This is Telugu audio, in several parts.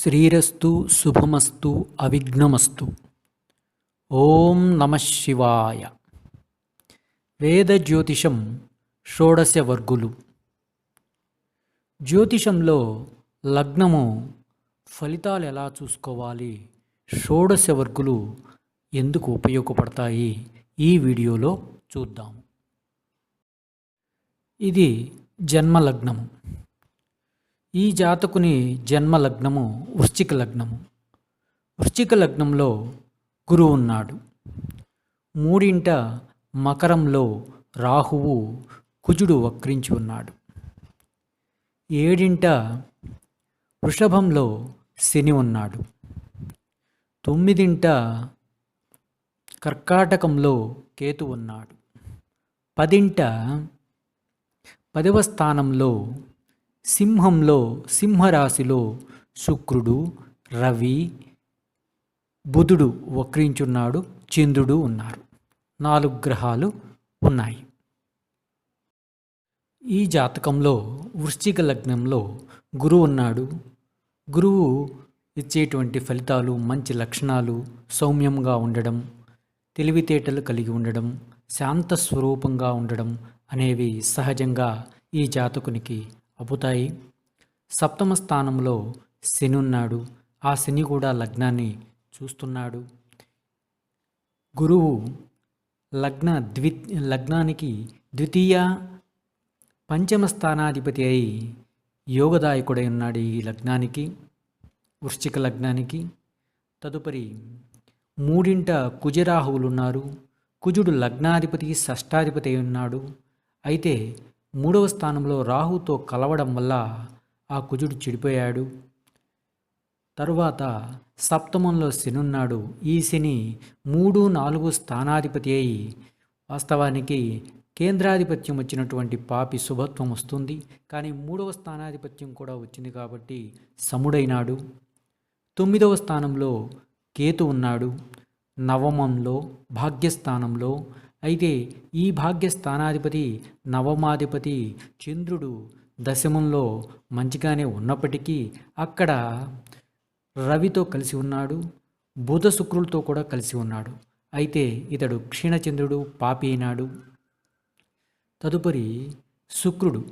శ్రీరస్తు శుభమస్తు అవిఘ్నమస్తు. ఓం నమ శివాయ. వేద జ్యోతిషం షోడశ వర్గులు. జ్యోతిషంలో లగ్నము ఫలితాలు ఎలా చూసుకోవాలి? షోడశ వర్గులు ఎందుకు ఉపయోగపడతాయి? ఈ వీడియోలో చూద్దాం ఇది జన్మ లగ్నము ఈ జాతకుని జన్మ లగ్నము వృశ్చిక లగ్నము. వృశ్చిక లగ్నంలో గురువు ఉన్నాడు. మూడింట మకరంలో రాహువు కుజుడు వక్రించి ఉన్నాడు. ఏడింట వృషభంలో శని ఉన్నాడు. తొమ్మిదింట కర్కాటకంలో కేతు ఉన్నాడు. పదింట పదవ స్థానంలో సింహంలో సింహరాశిలో శుక్రుడు రవి బుధుడు వక్రించున్నాడు చంద్రుడు ఉన్నారు. నాలుగు గ్రహాలు ఉన్నాయి. ఈ జాతకంలో వృశ్చిక లగ్నంలో గురువు ఉన్నాడు. గురువు ఇచ్చేటువంటి ఫలితాలు మంచి లక్షణాలు సౌమ్యంగా ఉండడం తెలివితేటలు కలిగి ఉండడం శాంత స్వరూపంగా ఉండడం అనేవి సహజంగా ఈ జాతకునికి అబ్బుతాయి సప్తమ స్థానంలో శని ఉన్నాడు ఆ శని కూడా లగ్నాన్ని చూస్తున్నాడు. గురువు లగ్న ద్వి లగ్నానికి ద్వితీయ పంచమ స్థానాధిపతి అయి యోగదాయకుడై ఉన్నాడు ఈ లగ్నానికి వృశ్చిక లగ్నానికి. తదుపరి మూడింట కుజరాహువులు ఉన్నారు కుజుడు లగ్నాధిపతి షష్టాధిపతి అయి ఉన్నాడు. అయితే మూడవ స్థానంలో రాహుతో కలవడం వల్ల ఆ కుజుడు చెడిపోయాడు. తరువాత సప్తమంలో శనున్నాడు. ఈ శని మూడు నాలుగు స్థానాధిపతి అయి వాస్తవానికి కేంద్రాధిపత్యం వచ్చినటువంటి పాపి శుభత్వం వస్తుంది. కానీ మూడవ స్థానాధిపత్యం కూడా వచ్చింది కాబట్టి సముడైనాడు. తొమ్మిదవ స్థానంలో కేతు ఉన్నాడు. నవమంలో భాగ్యస్థానంలో అయితే ఈ భాగ్యస్థానాధిపతి నవమాధిపతి చంద్రుడు దశమంలో మంచిగానే ఉన్నప్పటికీ అక్కడ రవితో కలిసి ఉన్నాడు బుధ శుక్రులతో కూడా కలిసి ఉన్నాడు. అయితే ఇతడు క్షీణచంద్రుడు పాపి అయినాడు. తదుపరి శుక్రుడు.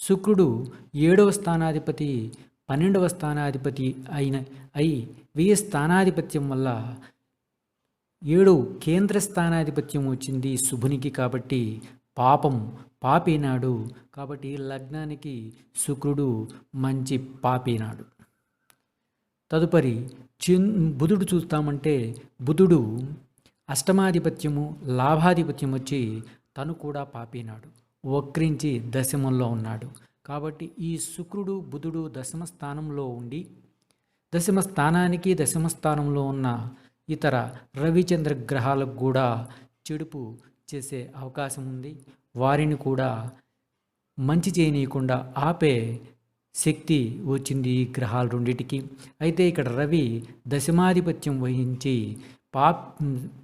శుక్రుడు ఏడవ స్థానాధిపతి పన్నెండవ స్థానాధిపతి అయిన అయి వెయ్యి స్థానాధిపత్యం వల్ల ఏడు కేంద్ర స్థానాధిపత్యం వచ్చింది శుభునికి కాబట్టి పాపం పాపీనాడు కాబట్టి లగ్నానికి శుక్రుడు మంచి పాపీనాడు. తదుపరి చిన్ బుధుడు చూస్తామంటే బుధుడు అష్టమాధిపత్యము లాభాధిపత్యం వచ్చి తను కూడా పాపీనాడు. వక్రించి దశమంలో ఉన్నాడు. కాబట్టి ఈ శుక్రుడు బుధుడు దశమ స్థానంలో ఉండి దశమ స్థానానికి దశమ స్థానంలో ఉన్న ఇతర రవిచంద్ర గ్రహాలకు కూడా చెడుపు చేసే అవకాశం ఉంది. వారిని కూడా మంచి చేయనీయకుండా ఆపే శక్తి వచ్చింది ఈ గ్రహాలు రెండింటికి. అయితే ఇక్కడ రవి దశమాధిపత్యం వహించి పాప్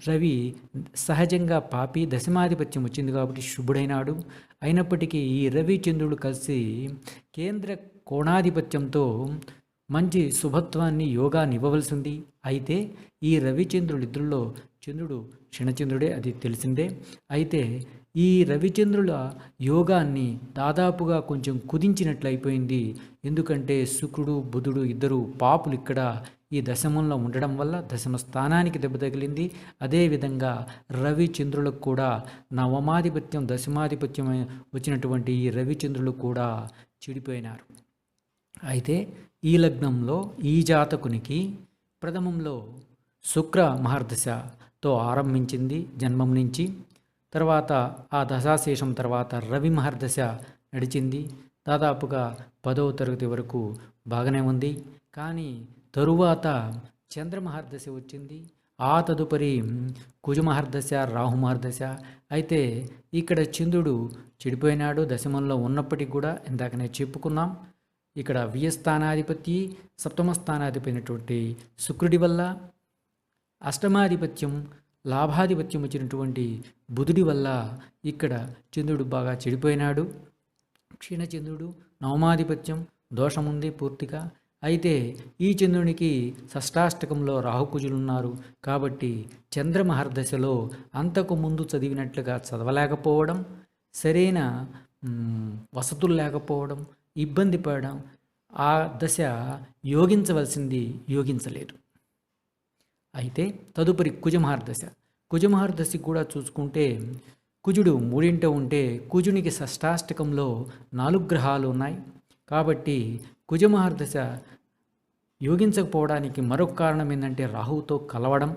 రవి సహజంగా పాపి దశమాధిపత్యం వచ్చింది కాబట్టి శుభుడైనాడు. అయినప్పటికీ ఈ రవి చంద్రుడు కలిసి కేంద్ర కోణాధిపత్యంతో మంచి శుభత్వాన్ని యోగాన్ని ఇవ్వవలసింది. అయితే ఈ రవిచంద్రుడిద్దరిలో చంద్రుడు క్షణచంద్రుడే అది తెలిసిందే. అయితే ఈ రవిచంద్రుల యోగాన్ని దాదాపుగా కొంచెం కుదించినట్లయిపోయింది. ఎందుకంటే శుక్రుడు బుధుడు ఇద్దరు పాపులు ఇక్కడ ఈ దశమంలో ఉండడం వల్ల దశమ స్థానానికి దెబ్బ తగిలింది. అదేవిధంగా రవిచంద్రులకు కూడా నవమాధిపత్యం దశమాధిపత్యం వచ్చినటువంటి ఈ రవిచంద్రులు కూడా చెడిపోయినారు. అయితే ఈ లగ్నంలో ఈ జాతకునికి ప్రథమంలో శుక్ర మహర్దశతో ఆరంభించింది జన్మం నుంచి. తర్వాత ఆ దశాశేషం తర్వాత రవి మహర్దశ నడిచింది. దాదాపుగా పదవ తరగతి వరకు బాగానే ఉంది. కానీ తరువాత చంద్రమహర్దశ వచ్చింది. ఆ తదుపరి కుజమహర్దశ రాహుమహర్దశ అయితే ఇక్కడ చంద్రుడు చెడిపోయినాడు. దశమంలో ఉన్నప్పటికీ కూడా ఇందాకనే చెప్పుకున్నాం. ఇక్కడ వ్యయస్థానాధిపతి సప్తమ స్థానాధిపతి శుక్రుడి వల్ల అష్టమాధిపత్యం లాభాధిపత్యం వచ్చినటువంటి బుధుడి వల్ల ఇక్కడ చంద్రుడు బాగా చెడిపోయినాడు. క్షీణచంద్రుడు నవమాధిపత్యం దోషముంది పూర్తిగా. అయితే ఈ చంద్రునికి షష్టాష్టకంలో రాహుకుజులున్నారు. కాబట్టి చంద్రమహర్దశలో అంతకు ముందు చదివినట్లుగా చదవలేకపోవడం సరైన వసతులు లేకపోవడం ఇబ్బంది పడడం ఆ దశ యోగించవలసింది యోగించలేదు అయితే తదుపరి కుజమహర్దశ. కుజమహర్దశ కూడా చూసుకుంటే కుజుడు మూడింట ఉంటే కుజునికి షష్టాష్టకంలో నాలుగు గ్రహాలు ఉన్నాయి. కాబట్టి కుజమహార్దశ యోగించకపోవడానికి మరొక కారణం ఏంటంటే రాహువుతో కలవడం.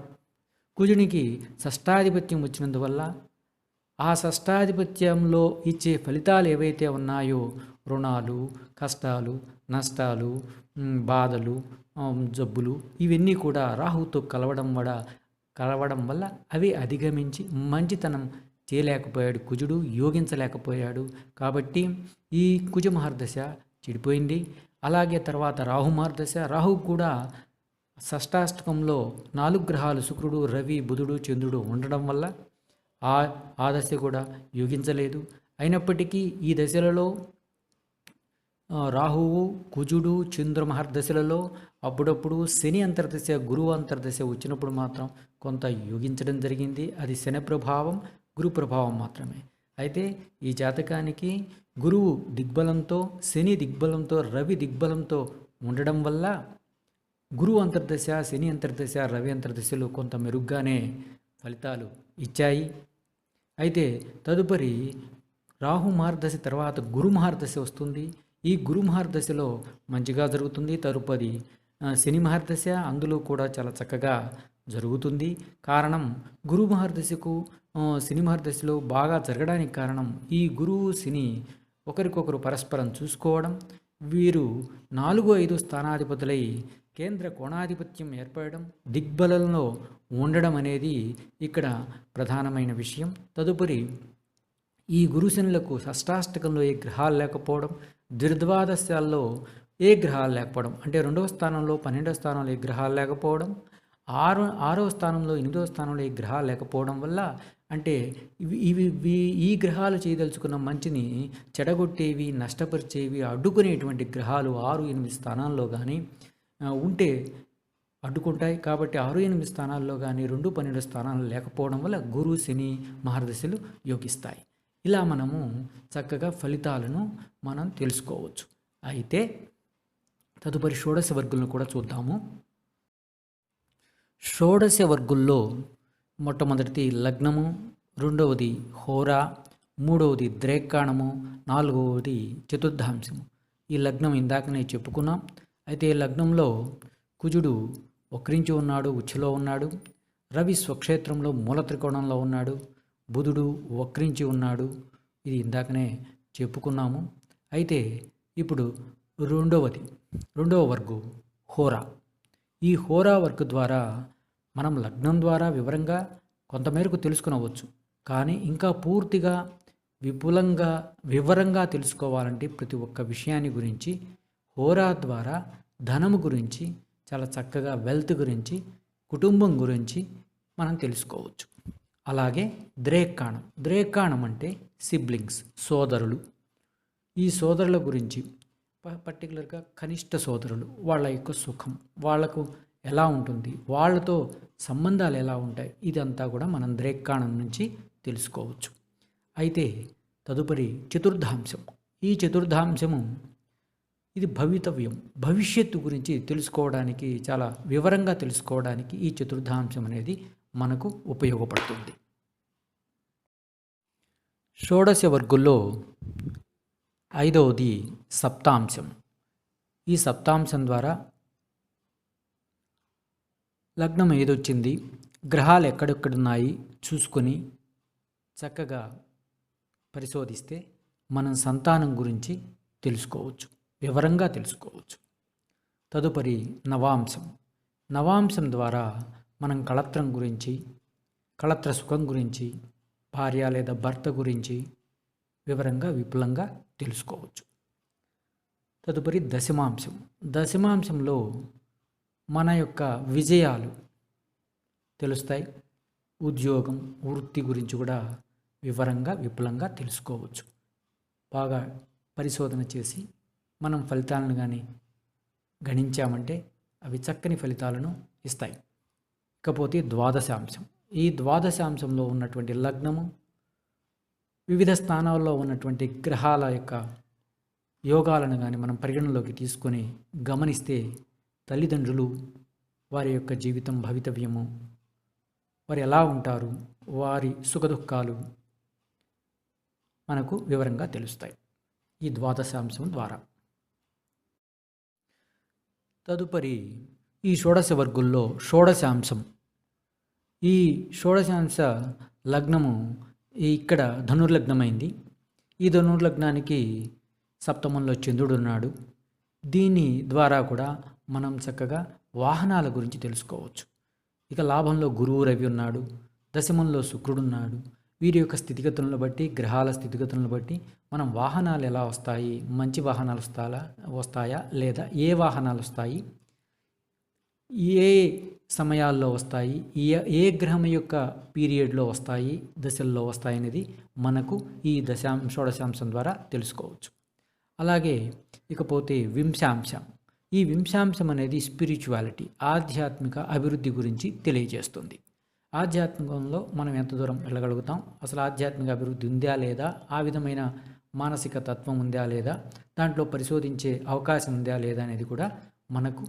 కుజునికి షష్టాధిపత్యం వచ్చినందువల్ల ఆ షష్టాధిపత్యంలో ఇచ్చే ఫలితాలు ఏవైతే ఉన్నాయో రుణాలు కష్టాలు నష్టాలు బాధలు జబ్బులు ఇవన్నీ కూడా రాహుతో కలవడం వడ కలవడం వల్ల అవి అధిగమించి మంచితనం చేయలేకపోయాడు. కుజుడు యోగించలేకపోయాడు. కాబట్టి ఈ కుజ మహర్దశ చెడిపోయింది. అలాగే తర్వాత రాహు మహర్దశ రాహు కూడా షష్టాష్టకంలో నాలుగు గ్రహాలు శుక్రుడు రవి బుధుడు చంద్రుడు ఉండడం వల్ల ఆ ఆ దశ కూడా యోగించలేదు. అయినప్పటికీ ఈ దశలలో రాహువు కుజుడు చంద్రమహర్దశలలో అప్పుడప్పుడు శని అంతర్దశ గురువు అంతర్దశ వచ్చినప్పుడు మాత్రం కొంత యోగించడం జరిగింది. అది శని ప్రభావం గురు ప్రభావం మాత్రమే. అయితే ఈ జాతకానికి గురువు దిగ్బలంతో శని దిగ్బలంతో రవి దిగ్బలంతో ఉండడం వల్ల గురువు అంతర్దశ శని అంతర్దశ రవి అంతర్దశలు కొంత మెరుగ్గానే ఫలితాలు ఇచ్చాయి. అయితే తదుపరి రాహు మహర్దశ తర్వాత గురు మహర్దశ వస్తుంది. ఈ గురు మహర్దశలో మంచిగా జరుగుతుంది. తదుపరి ఆ, శని మహర్దశ అందులో కూడా చాలా చక్కగా జరుగుతుంది. కారణం గురు మహర్దశకు ఆ, శని మహర్దశలో బాగా జరగడానికి కారణం ఈ గురువు శని ఒకరికొకరు పరస్పరం చూసుకోవడం. వీరు నాలుగు ఐదు స్థానాధిపతులై కేంద్ర కోణాధిపత్యం ఏర్పడడం దిగ్బలంలో ఉండడం అనేది ఇక్కడ ప్రధానమైన విషయం. తదుపరి ఈ గురుశనులకు షష్టాష్టకంలో ఏ గ్రహాలు లేకపోవడం ద్విర్ద్వాదశాల్లో ఏ గ్రహాలు లేకపోవడం? అంటే రెండవ స్థానంలో పన్నెండవ స్థానంలో ఏ గ్రహాలు లేకపోవడం? ఆరో ఆరవ స్థానంలో ఎనిమిదవ స్థానంలో ఏ గ్రహాలు లేకపోవడం వల్ల అంటే ఇవి ఇవి ఈ గ్రహాలు చేయదలుచుకున్న మంచిని చెడగొట్టేవి నష్టపరిచేవి అడ్డుకునేటువంటి గ్రహాలు ఆరు ఎనిమిది స్థానాల్లో కానీ ఉంటే అడ్డుకుంటాయి. కాబట్టి ఆరు ఎనిమిది స్థానాల్లో కానీ రెండు పన్నెండు స్థానాలు లేకపోవడం వల్ల గురు శని మహర్దశలు యోగిస్తాయి. ఇలా మనము చక్కగా ఫలితాలను మనం తెలుసుకోవచ్చు. అయితే తదుపరి షోడశ వర్గులను కూడా చూద్దాము. షోడశ వర్గుల్లో మొట్టమొదటిది లగ్నము రెండవది హోరా మూడవది ద్రేకాణము నాలుగవది చతుర్థాంశము ఈ లగ్నం ఇందాకనే చెప్పుకున్నాం. అయితే ఈ లగ్నంలో కుజుడు వక్రించి ఉన్నాడు ఉచ్చులో ఉన్నాడు. రవి స్వక్షేత్రంలో మూల త్రికోణంలో ఉన్నాడు. బుధుడు వక్రించి ఉన్నాడు. ఇది ఇందాకనే చెప్పుకున్నాము. అయితే ఇప్పుడు రెండవది రెండవ వర్గు హోరా. ఈ హోరా వర్క్ ద్వారా మనం లగ్నం ద్వారా వివరంగా కొంతమేరకు తెలుసుకునవచ్చు. కానీ ఇంకా పూర్తిగా విపులంగా వివరంగా తెలుసుకోవాలంటే ప్రతి ఒక్క విషయాన్ని గురించి హోరా ద్వారా ధనము గురించి చాలా చక్కగా వెల్త్ గురించి కుటుంబం గురించి మనం తెలుసుకోవచ్చు. అలాగే ద్రేక్కాణం ద్రేక్కాణం అంటే సిబ్లింగ్స్ సోదరులు. ఈ సోదరుల గురించి పర్టికులర్గా కనిష్ట సోదరులు వాళ్ళ యొక్క సుఖం వాళ్ళకు ఎలా ఉంటుంది వాళ్ళతో సంబంధాలు ఎలా ఉంటాయి ఇదంతా కూడా మనం ద్రేక్కాణం నుంచి తెలుసుకోవచ్చు. అయితే తదుపరి చతుర్థాంశం. ఈ చతుర్థాంశము ఇది భవితవ్యం. భవిష్యత్తు గురించి తెలుసుకోవడానికి చాలా వివరంగా తెలుసుకోవడానికి ఈ చతుర్థాంశం అనేది మనకు ఉపయోగపడుతుంది. షోడశ వర్గుల్లో ఐదవది సప్తాంశం. ఈ సప్తాంశం ద్వారా లగ్నం ఏదొచ్చింది? గ్రహాలు ఎక్కడెక్కడున్నాయి? చూసుకొని చక్కగా పరిశోధిస్తే మనం సంతానం గురించి తెలుసుకోవచ్చు. వివరంగా తెలుసుకోవచ్చు. తదుపరి నవాంశం. నవాంశం ద్వారా మనం కళత్రం గురించి కళత్ర సుఖం గురించి భార్య లేదా భర్త గురించి వివరంగా విపులంగా తెలుసుకోవచ్చు. తదుపరి దశమాంశం. దశమాంశంలో మన యొక్క విజయాలు తెలుస్తాయి. ఉద్యోగం వృత్తి గురించి కూడా వివరంగా విపులంగా తెలుసుకోవచ్చు. బాగా పరిశోధన చేసి మనం ఫలితాలను కానీ గణించామంటే అవి చక్కని ఫలితాలను ఇస్తాయి. ఇకపోతే ద్వాదశాంశం. ఈ ద్వాదశాంశంలో ఉన్నటువంటి లగ్నము వివిధ స్థానాల్లో ఉన్నటువంటి గ్రహాల యొక్క యోగాలను కానీ మనం పరిగణలోకి తీసుకొని గమనిస్తే తల్లిదండ్రులు వారి యొక్క జీవితం భవితవ్యము. వారు ఎలా ఉంటారు? వారి సుఖదుఖాలు మనకు వివరంగా తెలుస్తాయి. ఈ ద్వాదశాంశం ద్వారా. తదుపరి ఈ షోడశ వర్గుల్లో షోడశాంశం. ఈ షోడశాంశ లగ్నము ఇక్కడ ధనుర్లగ్నమైంది. ఈ ధనుర్లగ్నానికి సప్తమంలో చంద్రుడు ఉన్నాడు. దీని ద్వారా కూడా మనం చక్కగా వాహనాల గురించి తెలుసుకోవచ్చు. ఇక లాభంలో గురువు రవి ఉన్నాడు. దశమంలో శుక్రుడు ఉన్నాడు. వీరి యొక్క స్థితిగతులను బట్టి గ్రహాల స్థితిగతులను బట్టి మనం వాహనాలు ఎలా వస్తాయి? మంచి వాహనాలు వస్తాయా వస్తాయా లేదా ఏ వాహనాలు వస్తాయి? ఏ సమయాల్లో వస్తాయి? ఏ ఏ గ్రహం యొక్క పీరియడ్లో వస్తాయి? దశల్లో వస్తాయి అనేది మనకు ఈ దశాం షోడశాంశం ద్వారా తెలుసుకోవచ్చు. అలాగే ఇకపోతే వింశాంశం. ఈ వింశాంశం అనేది స్పిరిచువాలిటీ ఆధ్యాత్మిక అభివృద్ధి గురించి తెలియజేస్తుంది. ఆధ్యాత్మికంలో మనం ఎంత దూరం వెళ్ళగలుగుతాం? అసలు ఆధ్యాత్మిక అభివృద్ధి ఉందా లేదా? ఆ విధమైన మానసిక తత్వం ఉందా లేదా? దాంట్లో పరిశోధించే అవకాశం ఉందా లేదా అనేది కూడా మనకు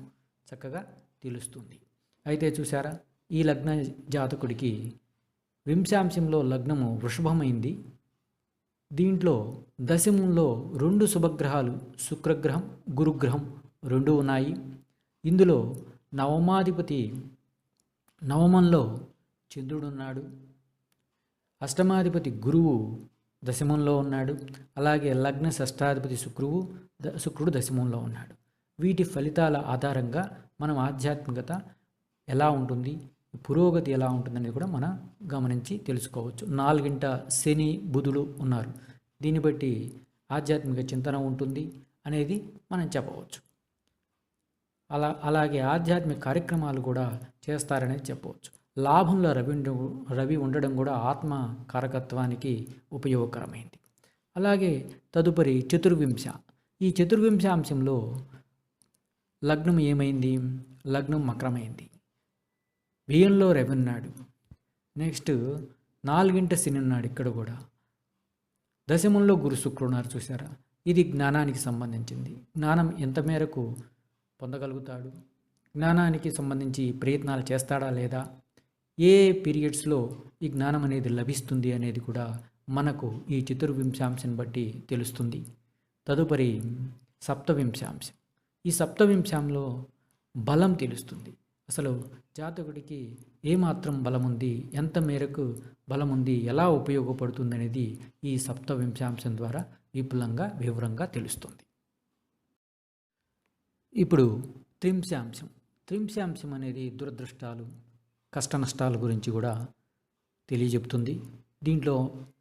చక్కగా తెలుస్తుంది. అయితే చూసారా ఈ లగ్న జాతకుడికి వింశాంశంలో లగ్నము వృషభమైంది. దీంట్లో దశమంలో రెండు శుభగ్రహాలు శుక్రగ్రహం గురుగ్రహం రెండు ఉన్నాయి. ఇందులో నవమాధిపతి నవమంలో చంద్రుడు ఉన్నాడు. అష్టమాధిపతి గురువు దశమంలో ఉన్నాడు. అలాగే లగ్న షష్టాధిపతి శుక్రువు ద శుక్రుడు దశమంలో ఉన్నాడు. వీటి ఫలితాల ఆధారంగా మనం ఆధ్యాత్మికత ఎలా ఉంటుంది పురోగతి ఎలా ఉంటుందనేది కూడా మనం గమనించి తెలుసుకోవచ్చు. నాలుగింట శని బుధులు ఉన్నారు. దీన్ని బట్టి ఆధ్యాత్మిక చింతన ఉంటుంది అనేది మనం చెప్పవచ్చు. అలా అలాగే ఆధ్యాత్మిక కార్యక్రమాలు కూడా చేస్తారనేది చెప్పవచ్చు. లాభంలో రవి ఉండ- రవి ఉండడం కూడా ఆత్మ కారకత్వానికి ఉపయోగకరమైంది. అలాగే తదుపరి చతుర్వింశ. ఈ చతుర్వింశ అంశంలో లగ్నం ఏమైంది? లగ్నం మకరమైంది. బియ్యంలో రవి ఉన్నాడు నెక్స్ట్ నాలుగింట శని ఉన్నాడు ఇక్కడ కూడా. దశమంలో గురు శుక్రుడు ఉన్నారు చూసారా ఇది జ్ఞానానికి సంబంధించింది. జ్ఞానం ఎంత మేరకు పొందగలుగుతాడు? జ్ఞానానికి సంబంధించి ప్రయత్నాలు చేస్తాడా లేదా? ఏ పీరియడ్స్లో ఈ జ్ఞానం అనేది లభిస్తుంది అనేది కూడా మనకు ఈ చతుర్వింశాంశం బట్టి తెలుస్తుంది. తదుపరి సప్తవింశాంశం. ఈ సప్తవింశంలో బలం తెలుస్తుంది. అసలు జాతకుడికి ఏమాత్రం బలం ఉంది ఎంత మేరకు బలం ఉంది ఎలా ఉపయోగపడుతుంది అనేది ఈ సప్తవింశాంశం ద్వారా విపులంగా వివరంగా తెలుస్తుంది. ఇప్పుడు త్రింశాంశం త్రింశాంశం అనేది దురదృష్టాలు కష్ట నష్టాల గురించి కూడా తెలియజెప్తుంది. దీంట్లో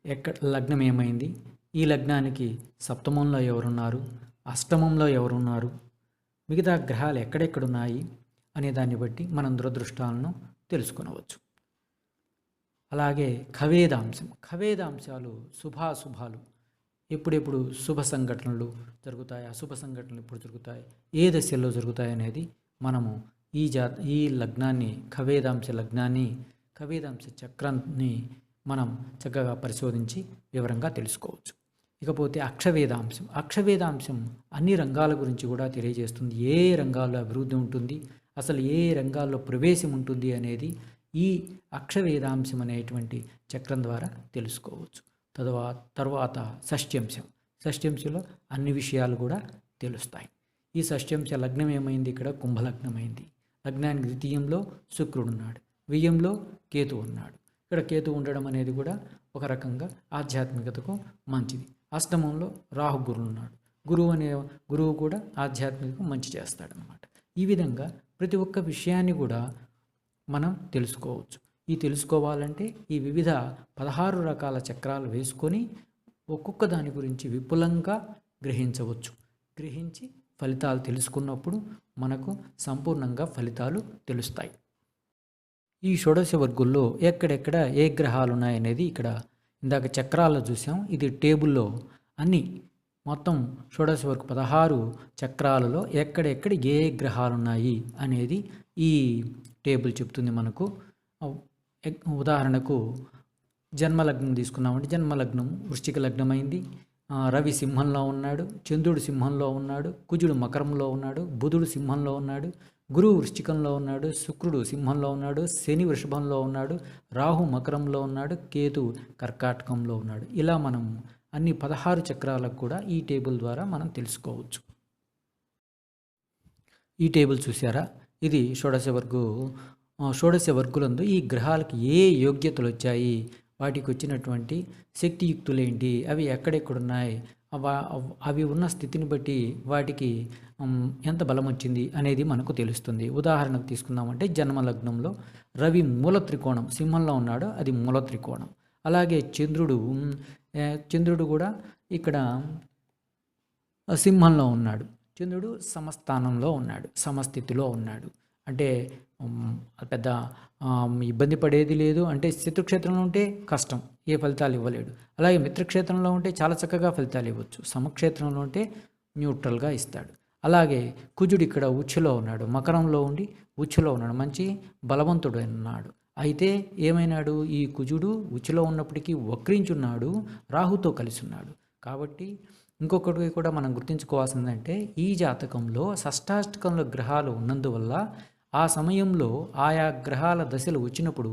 ఎక్కడ లగ్నం ఏమైంది ఈ లగ్నానికి సప్తమంలో ఎవరున్నారు? అష్టమంలో ఎవరున్నారు? మిగతా గ్రహాలు ఎక్కడెక్కడున్నాయి అనే దాన్ని బట్టి మనం దురదృష్టాలను తెలుసుకునవచ్చు. అలాగే ఖవేదాంశం ఖవేదాంశాలు శుభాశుభాలు. ఎప్పుడెప్పుడు శుభ సంఘటనలు జరుగుతాయి అశుభ సంఘటనలు ఎప్పుడు జరుగుతాయి ఏ దశల్లో జరుగుతాయి అనేది మనము ఈ జా ఈ లగ్నాన్ని ఖవేదాంశ లగ్నాన్ని ఖవేదాంశ చక్రాన్ని మనం చక్కగా పరిశోధించి వివరంగా తెలుసుకోవచ్చు. ఇకపోతే అక్షవేదాంశం. అక్షవేదాంశం అన్ని రంగాల గురించి కూడా తెలియజేస్తుంది. ఏ రంగాల్లో అభివృద్ధి ఉంటుంది అసలు ఏ రంగాల్లో ప్రవేశం ఉంటుంది అనేది ఈ అక్షవేదాంశం అనేటువంటి చక్రం ద్వారా తెలుసుకోవచ్చు. తరువా తర్వాత షష్ట్యంశం షష్ట్యంశంలో అన్ని విషయాలు కూడా తెలుస్తాయి. ఈ షష్ట్యంశ లగ్నం ఏమైంది ఇక్కడ? కుంభలగ్నమైంది. లగ్నానికి ద్వితీయంలో శుక్రుడు ఉన్నాడు. వియ్యంలో కేతు ఉన్నాడు. ఇక్కడ కేతు ఉండడం అనేది కూడా ఒక రకంగా ఆధ్యాత్మికతకు మంచిది. అష్టమంలో రాహు గురువు ఉన్నాడు గురువు అనే గురువు కూడా ఆధ్యాత్మికకు మంచి చేస్తాడనమాట ఈ విధంగా ప్రతి ఒక్క విషయాన్ని కూడా మనం తెలుసుకోవచ్చు. ఈ తెలుసుకోవాలంటే ఈ వివిధ పదహారు రకాల చక్రాలు వేసుకొని ఒక్కొక్క దాని గురించి విపులంగా గ్రహించవచ్చు. గ్రహించి ఫలితాలు తెలుసుకున్నప్పుడు మనకు సంపూర్ణంగా ఫలితాలు తెలుస్తాయి. ఈ షోడశ వర్గుల్లో ఎక్కడెక్కడ ఏ గ్రహాలు ఉన్నాయనేది ఇక్కడ ఇందాక చక్రాల్లో చూసాం. ఇది టేబుల్లో అన్ని మొత్తం షోడశ వరకు పదహారు చక్రాలలో ఎక్కడెక్కడ ఏ గ్రహాలు ఉన్నాయి అనేది ఈ టేబుల్ చెప్తుంది మనకు. ఉదాహరణకు జన్మలగ్నం తీసుకున్నామంటే జన్మలగ్నం వృష్టిక లగ్నమైంది. రవి సింహంలో ఉన్నాడు. చంద్రుడు సింహంలో ఉన్నాడు. కుజుడు మకరంలో ఉన్నాడు. బుధుడు సింహంలో ఉన్నాడు. గురువు వృశ్చికంలో ఉన్నాడు శుక్రుడు సింహంలో ఉన్నాడు శని వృషభంలో ఉన్నాడు రాహు మకరంలో ఉన్నాడు కేతు కర్కాటకంలో ఉన్నాడు. ఇలా మనం అన్ని పదహారు చక్రాలకు కూడా ఈ టేబుల్ ద్వారా మనం తెలుసుకోవచ్చు. ఈ టేబుల్ చూసారా ఇది షోడశ వర్గు షోడశ వర్గులందు ఈ గ్రహాలకు ఏ యోగ్యతలు వచ్చాయి? వాటికి వచ్చినటువంటి శక్తియుక్తులేంటి అవి ఎక్కడెక్కడున్నాయి? అవి ఉన్న స్థితిని బట్టి వాటికి ఎంత బలం వచ్చింది అనేది మనకు తెలుస్తుంది. ఉదాహరణకు తీసుకుందామంటే జన్మలగ్నంలో రవి మూల త్రికోణం సింహంలో ఉన్నాడు అది మూల త్రికోణం. అలాగే చంద్రుడు చంద్రుడు కూడా ఇక్కడ సింహంలో ఉన్నాడు. చంద్రుడు సమస్థానంలో ఉన్నాడు సమస్థితిలో ఉన్నాడు. అంటే పెద్ద ఇబ్బంది పడేది లేదు. అంటే శత్రుక్షేత్రంలో ఉంటే కష్టం ఏ ఫలితాలు ఇవ్వలేడు. అలాగే మిత్రక్షేత్రంలో ఉంటే చాలా చక్కగా ఫలితాలు ఇవ్వచ్చు. సమక్షేత్రంలో ఉంటే న్యూట్రల్గా ఇస్తాడు. అలాగే కుజుడు ఇక్కడ ఉచ్చులో ఉన్నాడు మకరంలో ఉండి ఉచ్చులో ఉన్నాడు మంచి బలవంతుడు అన్నాడు అయితే ఏమైనాడు? ఈ కుజుడు ఉచ్చులో ఉన్నప్పటికీ వక్రించున్నాడు రాహుతో కలిసి ఉన్నాడు కాబట్టి ఇంకొకటి కూడా మనం గుర్తుంచుకోవాల్సిందంటే ఈ జాతకంలో షష్టాష్టకంలో గ్రహాలు ఉన్నందువల్ల ఆ సమయంలో ఆయా గ్రహాల దశలు వచ్చినప్పుడు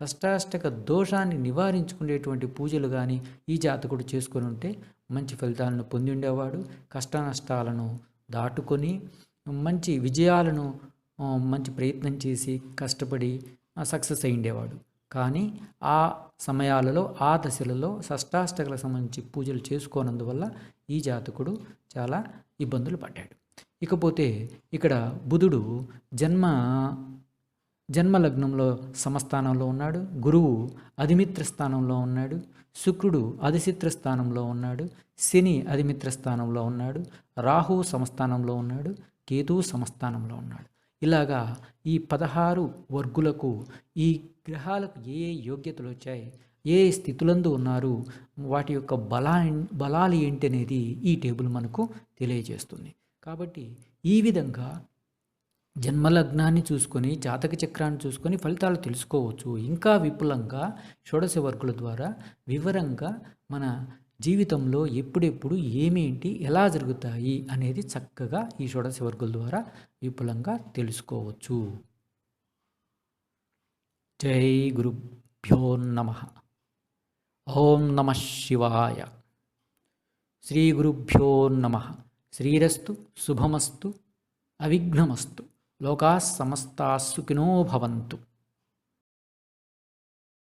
షష్టాష్టక దోషాన్ని నివారించుకునేటువంటి పూజలు కానీ ఈ జాతకుడు చేసుకొని ఉంటే మంచి ఫలితాలను పొంది ఉండేవాడు. కష్ట నష్టాలను దాటుకొని మంచి విజయాలను మంచి ప్రయత్నం చేసి కష్టపడి సక్సెస్ అయి ఉండేవాడు. కానీ ఆ సమయాలలో ఆ దశలలో షష్టాష్టకలకు సంబంధించి పూజలు చేసుకోనందువల్ల ఈ జాతకుడు చాలా ఇబ్బందులు పడ్డాడు. ఇకపోతే ఇక్కడ బుధుడు జన్మ జన్మలగ్నంలో సమస్థానంలో ఉన్నాడు. గురువు అధిమిత్ర స్థానంలో ఉన్నాడు. శుక్రుడు అధిచిత్ర స్థానంలో ఉన్నాడు. శని అధిమిత్ర స్థానంలో ఉన్నాడు. రాహు సమస్థానంలో ఉన్నాడు. కేతువు సమస్థానంలో ఉన్నాడు. ఇలాగా ఈ పదహారు వర్గులకు ఈ గ్రహాలకు ఏ ఏ యోగ్యతలు వచ్చాయి ఏ స్థితులందు ఉన్నారు వాటి యొక్క బలా బలాలు ఏంటి అనేది ఈ టేబుల్ మనకు తెలియజేస్తుంది. కాబట్టి ఈ విధంగా జన్మలగ్నాన్ని చూసుకొని జాతక చక్రాన్ని చూసుకొని ఫలితాలు తెలుసుకోవచ్చు. ఇంకా విపులంగా షోడశ వర్గుల ద్వారా వివరంగా మన జీవితంలో ఎప్పుడెప్పుడు ఏమేంటి ఎలా జరుగుతాయి అనేది చక్కగా ఈ షోడశ వర్గుల ద్వారా విపులంగా తెలుసుకోవచ్చు. జై గురుభ్యో నమ. ఓం నమ శివాయ. శ్రీ గురుభ్యో నమ. శ్రీరస్తు శుభమస్తు అవిఘ్నమస్తు లోకా సమస్తా సుఖినో భవంతు.